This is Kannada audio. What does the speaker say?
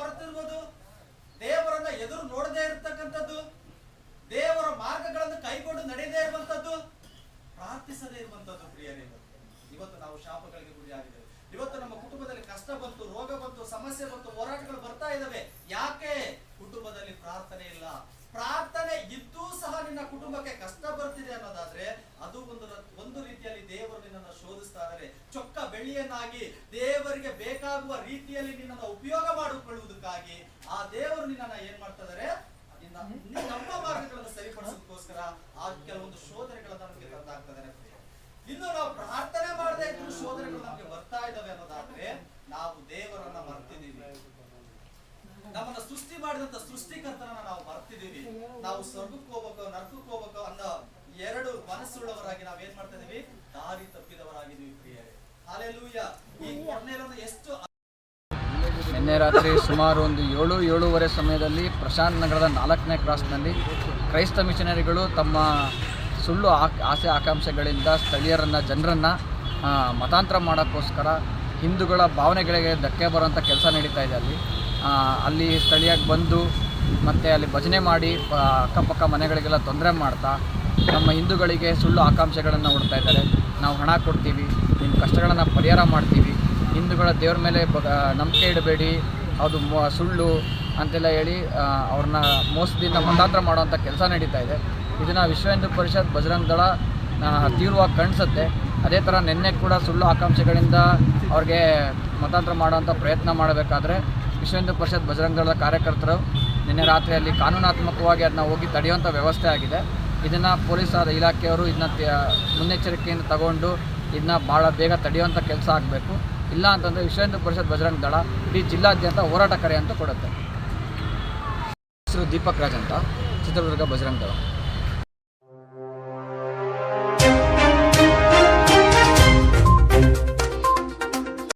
ಮರೆತಿರ್ಬೋದು ದೇವರನ್ನ ಎದುರು ನೋಡದೆ ಇರತಕ್ಕಂಥದ್ದು, ದೇವರ ಮಾರ್ಗಗಳನ್ನು ಕೈಕೊಂಡು ನಡೆಯದೇ ಇರುವಂತದ್ದು ಪ್ರಾರ್ಥಿಸದೇ ಇರುವಂತದ್ದು ಪ್ರಿಯರೇ. ಇವತ್ತು ನಾವು ಶಾಪಗಳಿಗೆ ಗುರಿಯಾಗಿದ್ದೇವೆ. ಇವತ್ತು ನಮ್ಮ ಕುಟುಂಬದಲ್ಲಿ ಕಷ್ಟ ಬಂತು, ರೋಗ ಬಂತು, ಸಮಸ್ಯೆ ಬಂತು, ಹೋರಾಟಗಳು ಬರ್ತಾ ಇದ್ದಾವೆ. ಯಾಕೆ? ಕುಟುಂಬದಲ್ಲಿ ಪ್ರಾರ್ಥನೆ ಇಲ್ಲ. ಪ್ರಾರ್ಥನೆ ಇದ್ದೂ ಸಹ ನಿನ್ನ ಕುಟುಂಬಕ್ಕೆ ಕಷ್ಟ ಬರ್ತಿದೆ ಅನ್ನೋದಾದ್ರೆ ಅದು ಒಂದು ಬೆಳ್ಳಿಯನ್ನಾಗಿ ದೇವರಿಗೆ ಬೇಕಾಗುವ ರೀತಿಯಲ್ಲಿ ನಿನ್ನನ್ನು ಉಪಯೋಗ ಮಾಡಿಕೊಳ್ಳುವುದಕ್ಕಾಗಿ ಆ ದೇವರು ನಿನ್ನನ್ನ ಏನ್ ಮಾಡ್ತಾ ಇದಾರೆ ನಿನ್ನ ನಿನ್ನ ನಮ್ಮ ಮಾರ್ಗಗಳನ್ನು ಸರಿಪಡಿಸೋದಕ್ಕೋಸ್ಕರ ಆ ಕೆಲವೊಂದು ಶೋಧನೆಗಳನ್ನ ನಮಗೆ ತಂದಾಗ್ತದೆ ಇನ್ನು ನಾವು ಪ್ರಾರ್ಥನೆ ಮಾಡದೇ ಇದ್ರು ಶೋಧನೆಗಳು ನಮಗೆ ಬರ್ತಾ ಇದಾವೆ ಅನ್ನೋದಾದ್ರೆ ನಾವು ದೇವರನ್ನ ಮರ್ತಿದ್ದೀವಿ. ನಮ್ಮನ್ನ ಸೃಷ್ಟಿ ಮಾಡಿದಂತ ಸೃಷ್ಟಿಕರ್ತನನ್ನ ನಾವು ಮರ್ತಿದ್ದೀವಿ. ನಾವು ಸ್ವರ್ಗಕ್ಕೆ ಹೋಗ್ಬೇಕು, ನರ್ಕಕ್ಕೆ ಹೋಗ್ಬೇಕು ಅನ್ನೋ ಎರಡು ಮನಸ್ಸುಳ್ಳವರಾಗಿ ನಾವ್ ಏನ್ ಮಾಡ್ತಾ ಇದೀವಿ ದಾರಿ ತಪ್ಪಿದವರಾಗಿದ್ದೀವಿ ಪ್ರಿಯರೇ. ನಿನ್ನೆ ರಾತ್ರಿ ಸುಮಾರು ಒಂದು ಏಳು, ಏಳೂವರೆ ಸಮಯದಲ್ಲಿ ಪ್ರಶಾಂತ್ ನಗರದ ನಾಲ್ಕನೇ ಕ್ರಾಸ್ನಲ್ಲಿ ಕ್ರೈಸ್ತ ಮಿಷನರಿಗಳು ತಮ್ಮ ಸುಳ್ಳು ಆಸೆ ಆಕಾಂಕ್ಷೆಗಳಿಂದ ಸ್ಥಳೀಯರನ್ನು, ಜನರನ್ನು ಮತಾಂತರ ಮಾಡೋಕ್ಕೋಸ್ಕರ ಹಿಂದೂಗಳ ಭಾವನೆಗಳಿಗೆ ಧಕ್ಕೆ ಬರೋಂಥ ಕೆಲಸ ನಡೀತಾ ಇದೆ ಅಲ್ಲಿ. ಅಲ್ಲಿ ಸ್ಥಳೀಯಕ್ಕೆ ಬಂದು ಮತ್ತು ಅಲ್ಲಿ ಭಜನೆ ಮಾಡಿ ಅಕ್ಕಪಕ್ಕ ಮನೆಗಳಿಗೆಲ್ಲ ತೊಂದರೆ ಮಾಡ್ತಾ ನಮ್ಮ ಹಿಂದೂಗಳಿಗೆ ಸುಳ್ಳು ಆಕಾಂಕ್ಷೆಗಳನ್ನು ಹುಡ್ತಾ ಇದ್ದಾರೆ. ನಾವು ಹಣ ಕೊಡ್ತೀವಿ ನಿಮ್ಮ ಕಷ್ಟಗಳನ್ನು ಪರಿಹಾರ ಮಾಡ್ತೀವಿ. ಹಿಂದೂಗಳ ದೇವ್ರ ಮೇಲೆ ಬ ನಂಬಿಕೆ ಇಡಬೇಡಿ. ಅದು ಸುಳ್ಳು ಅಂತೆಲ್ಲ ಹೇಳಿ ಅವ್ರನ್ನ ಮೋಸದಿಂದ ಮತಾಂತರ ಮಾಡುವಂಥ ಕೆಲಸ ನಡೀತಾ ಇದೆ. ಇದನ್ನು ವಿಶ್ವ ಹಿಂದೂ ಪರಿಷತ್ ಬಜರಂಗ ದಳ ತೀವ್ರವಾಗಿ ಕಾಣಿಸುತ್ತೆ ಅದೇ ಥರ ನಿನ್ನೆ ಕೂಡ ಸುಳ್ಳು ಆಕಾಂಕ್ಷೆಗಳಿಂದ ಅವ್ರಿಗೆ ಮತಾಂತರ ಮಾಡುವಂಥ ಪ್ರಯತ್ನ ಮಾಡಬೇಕಾದ್ರೆ ವಿಶ್ವ ಹಿಂದೂ ಪರಿಷತ್ ಬಜರಂಗ ದಳದ ಕಾರ್ಯಕರ್ತರು ನಿನ್ನೆ ರಾತ್ರಿಯಲ್ಲಿ ಕಾನೂನಾತ್ಮಕವಾಗಿ ಅದನ್ನ ಹೋಗಿ ತಡೆಯುವಂಥ ವ್ಯವಸ್ಥೆ ಆಗಿದೆ. ಇದನ್ನು ಪೊಲೀಸ್ ಇಲಾಖೆಯವರು ಇದನ್ನ ಮುನ್ನೆಚ್ಚರಿಕೆಯನ್ನು ತಗೊಂಡು ಇದನ್ನ ಭಾಳ ಬೇಗ ತಡೆಯುವಂಥ ಕೆಲಸ ಆಗಬೇಕು. ಇಲ್ಲ ಅಂತಂದರೆ ವಿಶ್ವ ಪರಿಷತ್ ಬಜರಂಗ ದಳ ಇಡೀ ಜಿಲ್ಲಾದ್ಯಂತ ಹೋರಾಟ ಕರೆ ಅಂತ ಕೊಡುತ್ತೆ. ಹೆಸರು ದೀಪಕ್ ರಾಜ್ ಅಂತ, ಚಿತ್ರದುರ್ಗ ಬಜರಂಗ ದಳ.